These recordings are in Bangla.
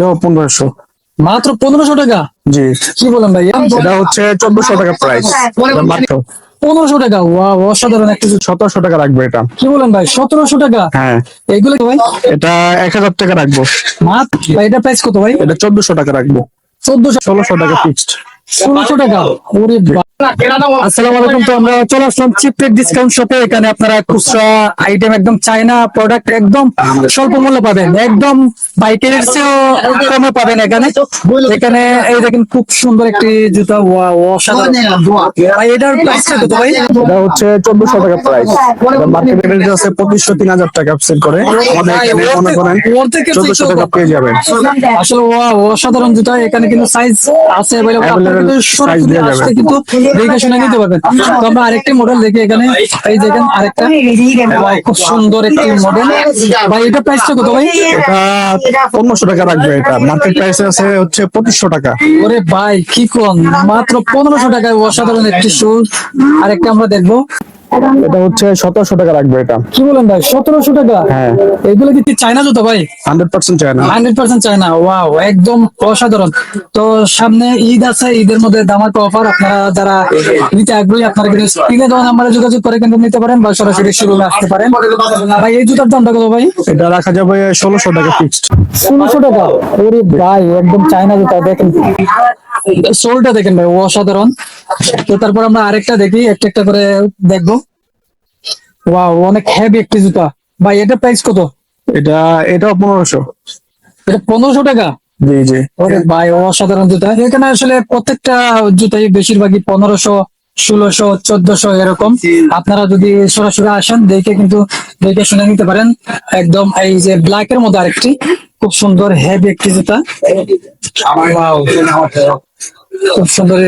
এটাও পনেরোশো। মাত্র পনেরোশো টাকা? জি। কি বলেন ভাই? এটা হচ্ছে চোদ্দশো টাকা প্রাইস মাত্র। পনেরোশো টাকা? ওয়া অসাধারণ একটা সতেরোশো টাকা রাখব এটা। কি বলেন ভাই? সতেরোশো টাকা? হ্যাঁ। এগুলো কি ভাই? এটা এক হাজার টাকা রাখব। মাত্র? এটা প্রাইস কত ভাই? এটা চোদ্দশো টাকা রাখব। চোদ্দশো। ষোলোশো টাকা ফিক্সড ষোলোশো টাকা। ওরে আসসালামু আলাইকুম তো আমরা চলে আসলাম চিপের ডিসকাউন্ট শপে এখানে আপনারা খুচরা আইটেম একদম চায়না প্রোডাক্ট একদম স্বল্প মূল্যে পাবেন। একদম বাইকের চেয়েও কমে পাবেন এখানে। এখানে এই দেখেন খুব সুন্দর একটি জুতা। অসাধারণ। এটার প্রাইস কত ভাই? এটা হচ্ছে চোদ্দশো টাকা প্রাইস মার্কেট রেট আছে পঁচিশশো তিন হাজার টাকা সেল করে। আমাদের এখানে মনে করেন চোদ্দশো টাকা পেয়ে যাবেন। আসলে ওয়া- অসাধারণ জুতা। এখানে কিন্তু সাইজ আছে। Size দেয়া যাবে। কিন্তু দেখে শুনে নিতে পারবেন। তো আমরা আরেকটি মডেল দেখি এখানে। এই দেখেন আরেকটা। খুব সুন্দর একটি মডেল ভাই এটা প্রাইসটা কত ভাই? এটা পনেরোশো টাকা রাখবে এটা। মার্কেট প্রাইস আছে হচ্ছে পঁচিশশো টাকা। ওরে ভাই কি কোন মাত্র পনেরোশো টাকায় অসাধারণ একটি শুজ আরেকটা আমরা দেখব। এটা হচ্ছে সতেরোশো টাকা রাখবে এটা। কি বলেন ভাই সতেরোশো টাকা? হ্যাঁ। এগুলো কি চায়না জুতো ভাই? Hundred percent China. Hundred percent China wow একদম অসাধারণ। তো সামনে ঈদ আছে ঈদের মধ্যে দামার অফার আপনারা যারা নিতে আগ্রহী আপনারা কিন্তু স্ক্রিনে দেওয়া নাম্বারে যোগাযোগ করে কিন্তু নিতে পারেন বা সরাসরি শোরুমে আসতে পারেন। ভাই এই জুতার দামটা কত ভাই? এটা রাখা যাবে ষোলোশো টাকা ফিক্সড ষোলোশো টাকা? ওরে ভাই একদম চায়না জুতা দেখেন। সোলটা দেখেন ভাই অসাধারণ। তো তারপর আমরা আরেকটা দেখি একটা একটা করে দেখব। ওয়াও অনেক হেভি একটি জুতা। ভাই এটা প্রাইস কত? এটা এটা পনেরোশো। এটা পনেরোশো টাকা? জি জি। ওরে ভাই অসাধারণ জুতা। এখানে আসলে প্রত্যেকটা জুতাই বেশিরভাগই পনেরোশো ষোলোশো চোদ্দশো এরকম। আপনারা যদি সরাসরি আসেন দেখে কিন্তু দেখে শুনে নিতে পারেন। একদম এই যে ব্ল্যাক এর মধ্যে আরেকটি। খুব সুন্দর হেভি একটি জুতা. খুব সুন্দর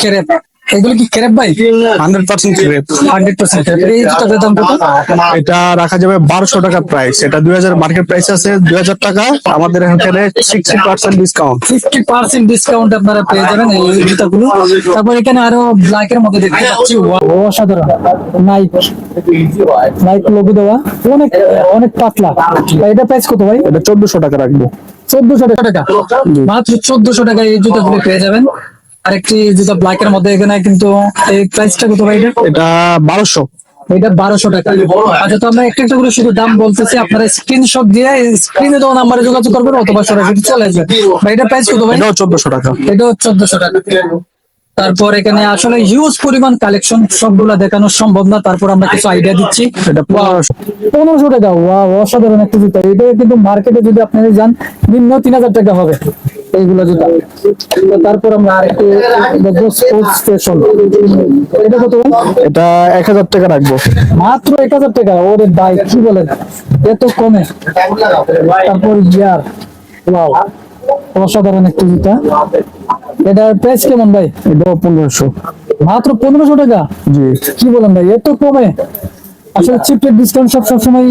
কেরেপ এগুলো কি কেরেপ ভাই? Hundred percent crepe hundred percent এই জুতাটার দাম কত? এটা রাখা যাবে বারোশো টাকা প্রাইস এটা দুই হাজার মার্কেট প্রাইস আছে দুই হাজার টাকা। আমাদের এখানে sixty percent discount fifty percent discount আপনারা পেয়ে যাবেন এই জুতাগুলো। তারপর এখানে আরও ব্ল্যাক এর মধ্যে দেখতে পাচ্ছি। অসাধারণ। নাইক নাইক লোগো দেওয়া। অনেক অনেক পাতলা। এটা প্রাইস কত ভাই? এটা চোদ্দশো টাকা রাখব। চোদ্দশো টাকা। মাত্র চোদ্দশো টাকা এই জুতাগুলো পেয়ে যাবেন। আরেকটি জুতা ব্ল্যাক এর মধ্যে এখানে কিন্তু এই প্রাইসটা কত ভাই এটা? এটা বারোশো। এটা বারোশো টাকা। আচ্ছা তো আমরা একটা একটা করে শুধু দাম বলতেছি আপনারা স্ক্রিনশট দিয়ে স্ক্রিনে দেওয়া নাম্বারে যোগাযোগ করবেন অথবা সরাসরি চলে আসবেন। এটা প্রাইস কত ভাই? এটাও চোদ্দশো টাকা। এটাও চোদ্দশো টাকা। তারপর এখানে আসলে হিউজ পরিমাণ কালেকশন সবগুলা দেখানো সম্ভব না। তারপর আমরা কিছু আইডিয়া দিচ্ছি। এটা পনেরোশো টাকা। ওয়া অসাধারণ একটা জুতা। এটা কিন্তু মার্কেটে যদি আপনারা যান নিম্ন তিন হাজার টাকা হবে এইগুলো জুতা। তারপর আমরা আরেকটু দেখব স্পোর্টস স্টেশন এটা কত এটা এক হাজার টাকা রাখব। মাত্র এক হাজার টাকা। ওরে ভাই কি বলেন? এত কমে। তারপর ইয়ার ওয়াও অসাধারণ একটা জুতা। এটার প্রাইস কেমন ভাই? এটা পনেরোশো। মাত্র পনেরোশো টাকা? জি। কি বলেন ভাই এত কমে। আসলে চিপের ডিসকাউন্ট সব সবসময়